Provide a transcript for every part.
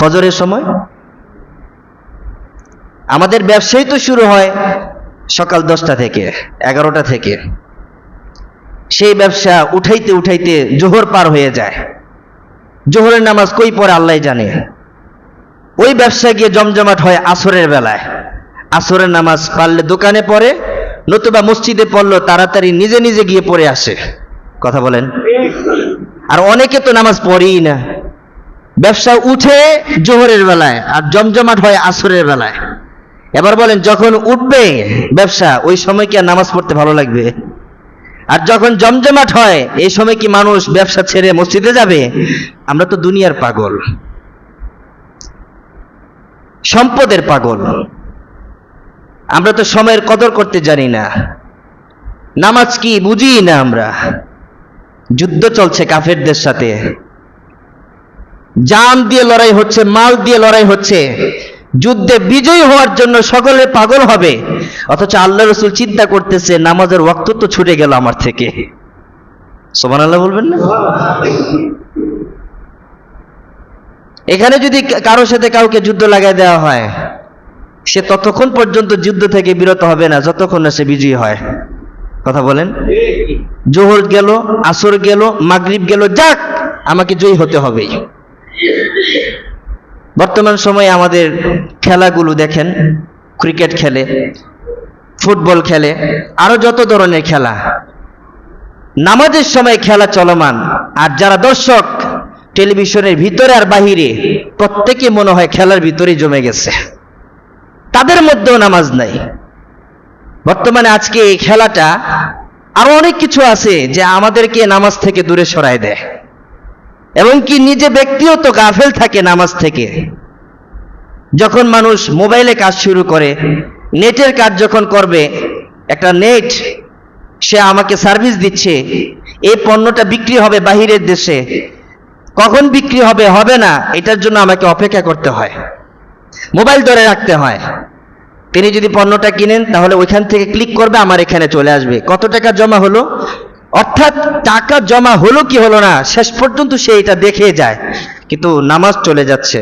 ফজরের সময়? আমাদের ব্যবসায় তো শুরু হয় সকাল দশটা থেকে, এগারোটা থেকে। সেই ব্যবসা উঠাইতে উঠাইতে জোহর পার হয়ে যায়। জোহরের নামাজ কই পরে আল্লাহ জানে। ওই ব্যবসা গিয়ে জমজমাট হয় আসরের বেলায়। আসরের নামাজ পারলে দোকানে পড়ে, নতুবা মসজিদে পড়ল, তাড়াতাড়ি নিজে নিজে গিয়ে পড়ে আসে। কথা বলেন? আর অনেকে তো নামাজ পড়েই না। ব্যবসা উঠে জোহরের বেলায় আর জমজমাট হয় আসরের বেলায়। এবার বলেন, যখন উঠবে ব্যবসা, ওই সময় কি আর নামাজ পড়তে ভালো লাগবে? আর যখন জমজমাট হয়, এই সময় কি মানুষ ব্যবসা ছেড়ে মসজিদে যাবে? আমরা তো দুনিয়ার পাগল। সম্পদের পাগল। আমরা তো সময়ের কদর করতে জানি না। নামাজ কি বুঝি না আমরা। যুদ্ধ চলছে কাফেরদের সাথে। জান দিয়ে লড়াই হচ্ছে, মাল দিয়ে লড়াই হচ্ছে। যুদ্ধে বিজয়ী হওয়ার জন্য সকলে পাগল হবে। অথচ আল্লাহ রসুল চিন্তা করতেছে, নামাজের ওয়াক্ত তো ছুটে গেল আমার থেকে। সোমান আল্লাহ বলবেন না? এখানে যদি কারোর সাথে কাউকে যুদ্ধ লাগাই দেওয়া হয়, সে ততক্ষণ পর্যন্ত যুদ্ধ থেকে বিরত হবে না, যতক্ষণ না সে বিজয়ী হয়। কথা বলেন? জোহর গেল, আসর গেল, মাগরিব গেল, যাক, আমাকে জয়ী হতে হবেই। বর্তমান সময়ে আমাদের খেলাগুলো দেখেন, ক্রিকেট খেলে, ফুটবল খেলে, আরও যত ধরনের খেলা। নামাজের সময় খেলা চলমান, আর যারা দর্শক, টেলিভিশনের ভিতরে আর বাহিরে, প্রত্যেকে মনে হয় খেলার ভিতরেই জমে গেছে। তাদের মধ্যেও নামাজ নাই। বর্তমানে আজকে এই খেলাটা আরও অনেক কিছু আছে যে আমাদেরকে নামাজ থেকে দূরে সরায় দেয়। এবং কি নিজে ব্যক্তিও তো গাফেল থাকে নামাজ থেকে। যখন মানুষ মোবাইলে কাজ শুরু করে, নেটের কাজ যখন করবে, একটা নেট সে আমাকে সার্ভিস দিচ্ছে, এই পণ্যটা বিক্রি হবে বাহিরের দেশে। কখন বিক্রি হবে হবে না, এটার জন্য আমাকে অপেক্ষা করতে হয়। মোবাইল ধরে রাখতে হয়। তিনি যদি পণ্যটা কিনেন, তাহলে ওইখান থেকে ক্লিক করবে, আমার এখানে চলে আসবে। কত টাকা জমা হলো? অর্থাৎ টাকা জমা হলো কি হলো না, শেষ পর্যন্ত সে এটা দেখে যায়, কিন্তু নামাজ চলে যাচ্ছে,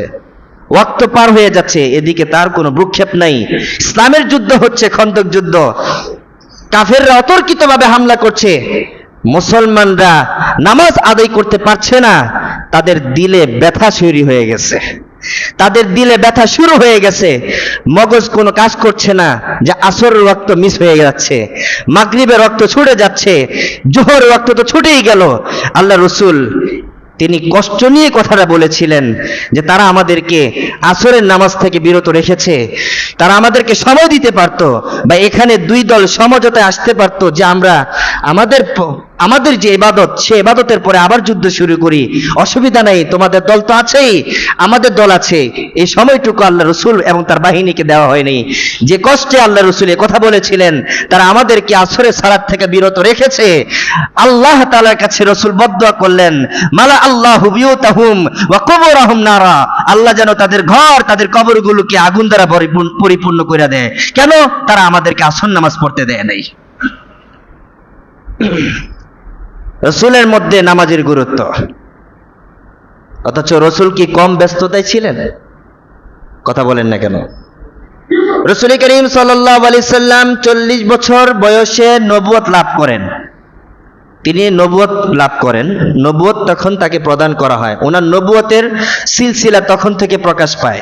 ওয়াক্ত পার হয়ে যাচ্ছে, এদিকে তার কোনো ভ্রুক্ষেপ নাই। ইসলামের যুদ্ধ হচ্ছে খন্দক যুদ্ধ। কাফেররা অতর্কিতভাবে হামলা করছে। মুসলমানরা নামাজ আদায় করতে পারছে না, তাদের দিলে ব্যথা শুরু হয়ে গেছে। তাদের দিলে ব্যথা শুরু হয়ে গেছে। মগজ কোনো কাজ করছে না, যে আসরের রক্ত মিস হয়ে যাচ্ছে। মাগরিবের রক্ত ছুটে যাচ্ছে জোহর রক্ত তো ছুটেই গেল। আল্লাহ রসুল তিনি কষ্ট নিয়ে কথাটা বলেছিলেন যে তারা আমাদেরকে আসরের নামাজ থেকে বিরত রেখেছে। তারা আমাদেরকে সময় দিতে পারতো বা এখানে দুই দল সমঝোতায় আসতে পারতো যে আমরা আমাদের আমাদের যে ইবাদত, সে ইবাদতের পরে আবার যুদ্ধ শুরু করি। অসুবিধা নেই, তোমাদের দল তো আছেই, আমাদের দল আছে। এই সময়টুকু আল্লাহ রসুল এবং তার বাহিনীকে দেওয়া হয়নি। যে কষ্টে আল্লাহ রসুল কথা বলেছিলেন, তারা আমাদেরকে আসরে সারাত থেকে বিরত রেখেছে। আল্লাহ তালার কাছে রসুল বদুয়া করলেন, মালা আল্লাহ হুবিউতাহুম ওয়া কুবুরাহুম নারা। আল্লাহ যেন তাদের ঘর, তাদের কবরগুলোকে আগুন দ্বারা পরিপূর্ণ- পরিপূর্ণ করে দেয়। কেন? তারা আমাদেরকে আসন নামাজ পড়তে দেয় নাই। রসুলের মধ্যে নামাজের গুরুত্ব। অথচ রসুল কি কম ব্যস্ততায় ছিলেন? কথা বলেন না কেন? রসুল করিম সাল্লাহ আলি সাল্লাম চল্লিশ বছর বয়সে নবুয়ত লাভ করেন। তিনি নবুয়ত লাভ করেন। নবুয়ত তখন তাকে প্রদান করা হয়। ওনার নবুয়তের সিলসিলা তখন থেকে প্রকাশ পায়।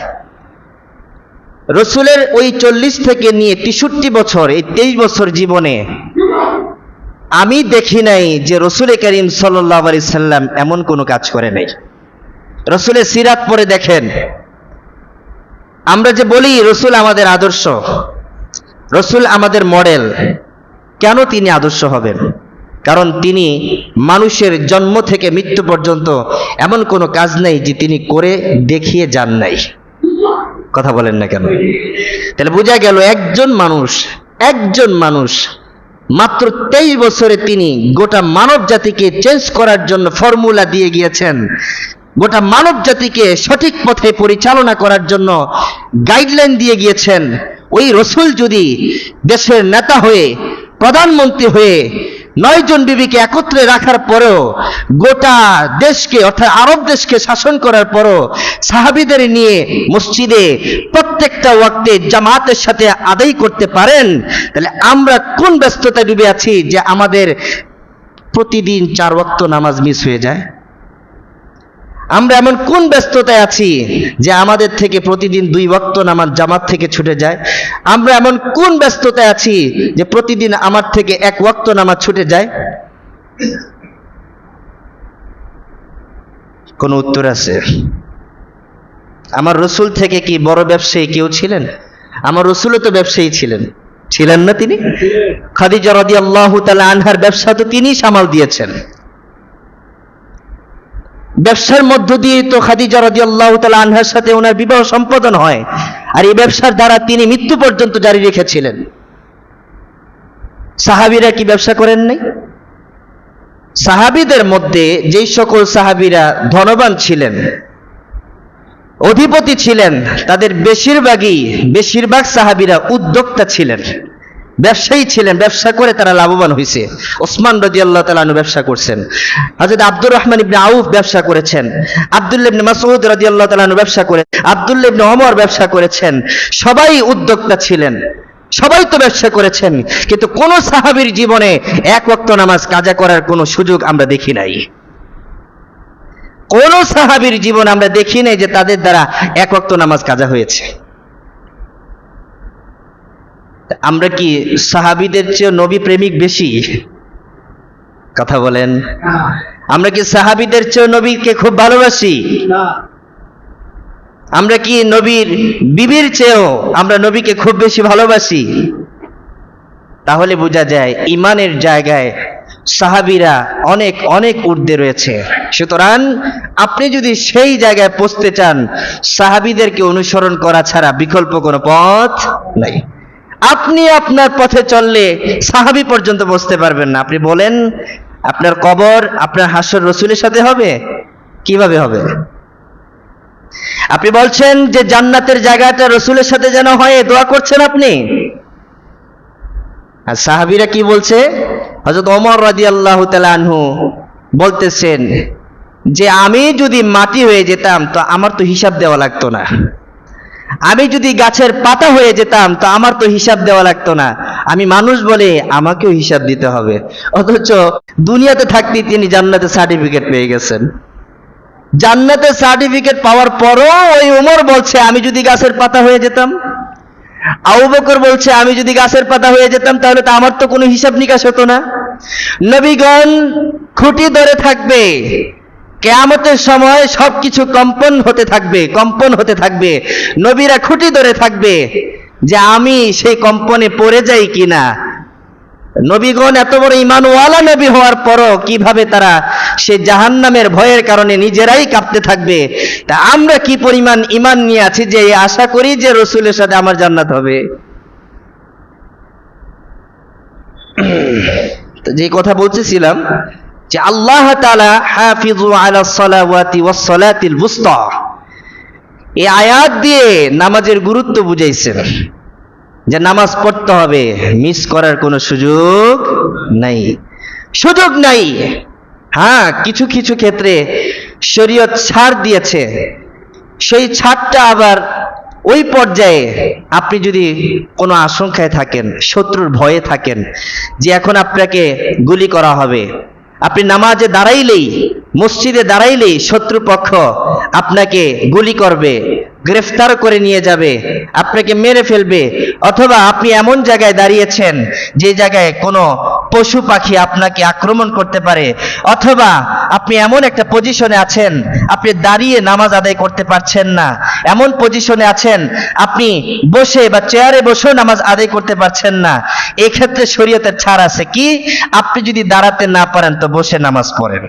রসুলের ওই চল্লিশ থেকে নিয়ে তেষট্টি বছর, এই তেইশ বছর জীবনে আমি দেখি নাই যে রসুল করিম সাল্লাহ আলি সাল্লাম এমন কোনো কাজ করে নাই। রসুলের সিরাত পরে দেখেন। আমরা যে বলি, রসুল আমাদের আদর্শ, রসুল আমাদের মডেল, কেন তিনি আদর্শ হবেন? কারণ তিনি মানুষের জন্ম থেকে মৃত্যু পর্যন্ত এমন কোনো কাজ নেই যে তিনি করে দেখিয়ে যান নাই। কথা বলেন না কেন? তাহলে বোঝা গেল একজন মানুষ একজন মানুষ মাত্র তেইশ বছরে তিনি গোটা মানব জাতিকে চেঞ্জ করার জন্য ফর্মুলা দিয়ে গিয়েছেন। গোটা মানব জাতিকে সঠিক পথে পরিচালনা করার জন্য গাইডলাইন দিয়ে গিয়েছেন। ওই রসুল যদি দেশের নেতা হয়ে, প্রধানমন্ত্রী হয়ে নয় জন বিবিকে একত্রে রাখার পরেও গোটা দেশকে, অর্থাৎ আরব দেশকে শাসন করার পরও সাহাবিদের নিয়ে মসজিদে প্রত্যেকটা ওয়াক্তে জামাতের সাথে আদায় করতে পারেন, তাহলে আমরা কোন ব্যস্ততায় ডুবে আছি যে আমাদের প্রতিদিন চার ওয়াক্ত নামাজ মিস হয়ে যায়? আমরা এমন কোন ব্যস্ততায় আছি যে আমাদের থেকে প্রতিদিন দুই ওয়াক্ত নামাজ জামাত থেকে ছুটে যায়? আমরা এমন কোন ব্যস্ততায় আছি যে প্রতিদিন আমার থেকে এক ওয়াক্ত নামাজ ছুটে যায়? কোন উত্তর আছে? আমার রসুল থেকে কি বড় ব্যবসায়ী কেউ ছিলেন? আমার রসুলও তো ব্যবসায়ী ছিলেন। ছিলেন না তিনি? খাদিজা রদি আল্লাহ আনহার ব্যবসা তো তিনিই সামাল দিয়েছেন। ব্যবসার মধ্য দিয়ে তো খাদিজা রদি আল্লাহ তালা আনহার সাথে ওনার বিবাহ সম্পাদন হয়। আর এই ব্যবসার দ্বারা তিনি মৃত্যু পর্যন্ত জারি রেখেছিলেন। সাহাবিরা কি ব্যবসা করেন নাই? সাহাবিদের মধ্যে যেই সকল সাহাবিরা ধনবান ছিলেন, অধিপতি ছিলেন, তাদের বেশিরভাগই, বেশিরভাগ সাহাবিরা উদ্যোক্তা ছিলেন। ব্যবসায়ী ছিলেন, ব্যবসা করে তারা লাভবান হয়েছে ওসমান রাজি আল্লাহ তালু ব্যবসা করছেন। হজরত আব্দুর রহমান ইবনে আউফ ব্যবসা করেছেন। আব্দুল্লাহ ইবনে মাসউদ রাজি আল্লাহ তালু ব্যবসা করে, আব্দুল্লাহ ইবনে ওমর ব্যবসা করেছেন। সবাই উদ্যোক্তা ছিলেন, সবাই তো ব্যবসা করেছেন, কিন্তু কোন সাহাবীর জীবনে এক ওয়াক্ত নামাজ কাজা করার কোনো সুযোগ আমরা দেখি নাই। কোন সাহাবীর জীবন আমরা দেখি নাই যে তাদের দ্বারা এক ওয়াক্ত নামাজ কাজা হয়েছে। আমরা কি সাহাবিদের চেয়ে নবী প্রেমিক বেশি? কথা বলেন। আমরা কি সাহাবীদের চেয়ে নবীকে খুব ভালোবাসি? আমরা কি নবীর বিবির চেয়েও আমরা নবীকে খুব বেশি ভালোবাসি? তাহলে বোঝা যায় ইমানের জায়গায় সাহাবিরা অনেক অনেক ঊর্ধ্বে রয়েছে। সুতরাং আপনি যদি সেই জায়গায় পৌঁছতে চান, সাহাবিদেরকে অনুসরণ করা ছাড়া বিকল্প কোনো পথ নাই। আপনি আপনার পথে চললে সাহাবি পর্যন্ত বসতে পারবেন না। আপনি বলেন, আপনার কবর, আপনার হাসর রসুলের সাথে হবে? কীভাবে হবে? আপনি বলছেন যে জান্নাতের জায়গাটা রসুলের সাথে যেন হয় দোয়া করছেন আপনি? আর সাহাবিরা কি বলছে? হজরত ওমর রাজি আল্লাহ আনহু বলতেছেন যে, আমি যদি মাটি হয়ে যেতাম, তো আমার তো হিসাব দেওয়া লাগতো না। আমি যদি গাছের পাতা হয়ে যেতাম, তো আমার তো হিসাব দেওয়া লাগতো না। আমি মানুষ বলে আমাকেও হিসাব দিতে হবে। অথচ দুনিয়াতে থাকতেই তিনি জান্নাতে সার্টিফিকেট পেয়ে গেছেন। জান্নাতের সার্টিফিকেট পাওয়ার পরও ওই উমর বলছে, আমি যদি গাছের পাতা হয়ে যেতাম? আবু বকর বলছে, আমি যদি গাছের পাতা হয়ে যেতাম, তাহলে তো আমার তো কোনো হিসাব নিকাশ হতো না। নবীগণ খুঁটি ধরে থাকবে। কেয়ামতের সময় সবকিছু কম্পন হতে থাকবে, কম্পন হতে থাকবে। নবীরা খুঁটি ধরে থাকবে যে আমি সেই কম্পনে পড়ে যাই কিনা। নবীগণ এত বড় ইমানওয়ালা নবী হওয়ার পরও কীভাবে তারা সে জাহান্নামের ভয়ের কারণে নিজেরাই কাঁপতে থাকবে? তা আমরা কি পরিমাণ ইমান নিয়ে আছি যে আশা করি যে রসুলের সাথে আমার জান্নাত হবে? যে কথা বলতেছিলাম যে আল্লাহ তাআলা হাফিজু এই আয়াত দিয়ে নামাজের গুরুত্ব বুঝাইছেন। যে নামাজ পড়তে হবে, মিস করার কোনো সুযোগ নাই। সুযোগ নাই। হ্যাঁ কিছু কিছু ক্ষেত্রে শরীয়ত ছাড় দিয়েছে। সেই ছাড়টা আবার ওই পর্যায়ে আপনি যদি কোনো আশঙ্কায় থাকেন, শত্রুর ভয়ে থাকেন, যে এখন আপনাকে গুলি করা হবে আপনি নামাজে দাঁড়াইলেই, মসজিদে দাঁড়াইলেই শত্রুপক্ষ আপনাকে গুলি করবে, গ্রেফতার করে নিয়ে যাবে, আপনাকে মেরে ফেলবে। অথবা আপনি এমন জায়গায় দাঁড়িয়েছেন, যে জায়গায় কোনো পশু পাখি আপনাকে আক্রমণ করতে পারে। অথবা আপনি এমন একটা পজিশনে আছেন, আপনি দাঁড়িয়ে নামাজ আদায় করতে পারছেন না। এমন পজিশনে আছেন, আপনি বসে বা চেয়ারে বসেও নামাজ আদায় করতে পারছেন না। এক্ষেত্রে শরীয়তের ছাড় আছে কি? আপনি যদি দাঁড়াতে না পারেন তো বসে নামাজ পড়েন।